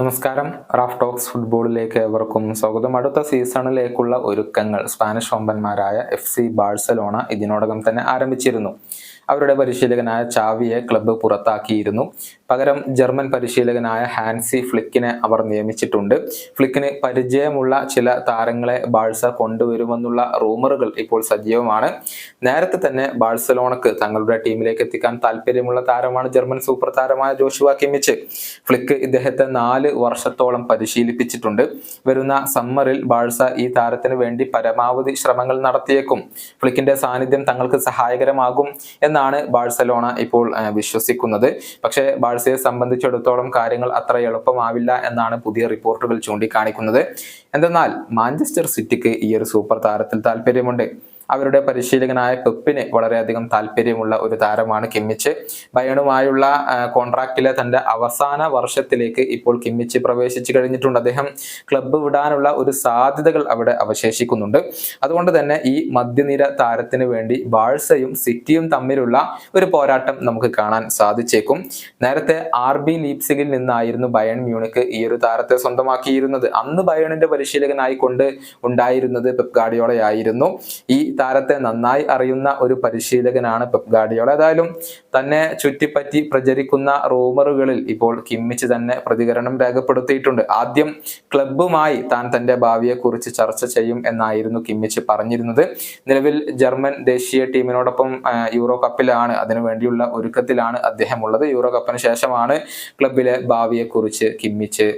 നമസ്കാരം. Raf talks ഫുട്ബോളിലേക്ക് ഏവർക്കും സ്വാഗതം. അടുത്ത സീസണിലേക്കുള്ള ഒരുക്കങ്ങൾ സ്പാനിഷ് വമ്പന്മാരായ എഫ് സി ബാഴ്സലോണ ഇതിനോടകം തന്നെ ആരംഭിച്ചിരുന്നു. അവരുടെ പരിശീലകനായ ചാവിയെ ക്ലബ്ബ് പുറത്താക്കിയിരുന്നു. പകരം ജർമ്മൻ പരിശീലകനായ ഹാൻസി ഫ്ലിക്കിനെ അവർ നിയമിച്ചിട്ടുണ്ട്. ഫ്ലിക്കിന് പരിചയമുള്ള ചില താരങ്ങളെ ബാഴ്സ കൊണ്ടുവരുമെന്നുള്ള റൂമറുകൾ ഇപ്പോൾ സജീവമാണ്. നേരത്തെ തന്നെ ബാഴ്സലോണക്ക് തങ്ങളുടെ ടീമിലേക്ക് എത്തിക്കാൻ താല്പര്യമുള്ള താരമാണ് ജർമ്മൻ സൂപ്പർ താരമായ ജോഷുവ കിമിച്ച് ഫ്ലിക്ക് ഇദ്ദേഹത്തെ നാല് വർഷത്തോളം പരിശീലിപ്പിച്ചിട്ടുണ്ട്. വരുന്ന സമ്മറിൽ ബാഴ്സ ഈ താരത്തിന് വേണ്ടി പരമാവധി ശ്രമങ്ങൾ നടത്തിയേക്കും. ഫ്ലിക്കിന്റെ സാന്നിധ്യം തങ്ങൾക്ക് സഹായകരമാകും എന്നാണ് ബാഴ്സലോണ ഇപ്പോൾ വിശ്വസിക്കുന്നത്. പക്ഷേ ബാഴ്സയെ സംബന്ധിച്ചിടത്തോളം കാര്യങ്ങൾ അത്ര എളുപ്പമാവില്ല എന്നാണ് പുതിയ റിപ്പോർട്ടുകൾ ചൂണ്ടിക്കാണിക്കുന്നത്. എന്തെന്നാൽ മാഞ്ചസ്റ്റർ സിറ്റിക്ക് ഈ ഒരു സൂപ്പർ താരത്തിൽ താല്പര്യമുണ്ട്. അവരുടെ പരിശീലകനായ പെപ്പിന് വളരെയധികം താല്പര്യമുള്ള ഒരു താരമാണ് കിമ്മിച്ച്. ബയണുമായുള്ള കോൺട്രാക്റ്റിലെ തന്റെ അവസാന വർഷത്തിലേക്ക് ഇപ്പോൾ കിമ്മിച്ച് പ്രവേശിച്ചു കഴിഞ്ഞിട്ടുണ്ട്. അദ്ദേഹം ക്ലബ്ബ് വിടാനുള്ള ഒരു സാധ്യതകൾ അവിടെ അവശേഷിക്കുന്നുണ്ട്. അതുകൊണ്ട് തന്നെ ഈ മധ്യനിര താരത്തിന് വേണ്ടി ബാഴ്സയും സിറ്റിയും തമ്മിലുള്ള ഒരു പോരാട്ടം നമുക്ക് കാണാൻ സാധിച്ചേക്കും. നേരത്തെ ആർ ബി ലീപ്സിഗിൽ നിന്നായിരുന്നു ബയൺ മ്യൂണിക്ക് ഈ ഒരു താരത്തെ സ്വന്തമാക്കിയിരുന്നത്. അന്ന് ബയണിന്റെ പരിശീലകനായിക്കൊണ്ട് ഉണ്ടായിരുന്നത് പെപ് ഗാഡിയോളയായിരുന്നു ഈ താരത്തെ നന്നായി അറിയുന്ന ഒരു പരിശീലകനാണ് പെപ് ഗാഡിയോള ഏതായാലും തന്നെ ചുറ്റിപ്പറ്റി പ്രചരിക്കുന്ന റൂമറുകളിൽ ഇപ്പോൾ കിമ്മിച്ച് തന്നെ പ്രതികരണം രേഖപ്പെടുത്തിയിട്ടുണ്ട്. ആദ്യം ക്ലബുമായി താൻ തന്റെ ഭാവിയെക്കുറിച്ച് ചർച്ച ചെയ്യും എന്നായിരുന്നു കിമ്മിച്ച് പറഞ്ഞിരുന്നത്. നിലവിൽ ജർമ്മൻ ദേശീയ ടീമിനോടൊപ്പം യൂറോ കപ്പിലാണ്. അതിനു വേണ്ടിയുള്ള ഒരുക്കത്തിലാണ് അദ്ദേഹം ഉള്ളത് യൂറോ കപ്പിന് ശേഷമാണ് ക്ലബിലെ ഭാവിയെക്കുറിച്ച് കിമ്മിച്ച്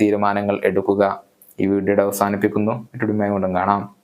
തീരുമാനങ്ങൾ എടുക്കുക. ഈ വീഡിയോയുടെ അവസാനിപ്പിക്കുന്നു. മറ്റൊരു കൊണ്ടും കാണാം.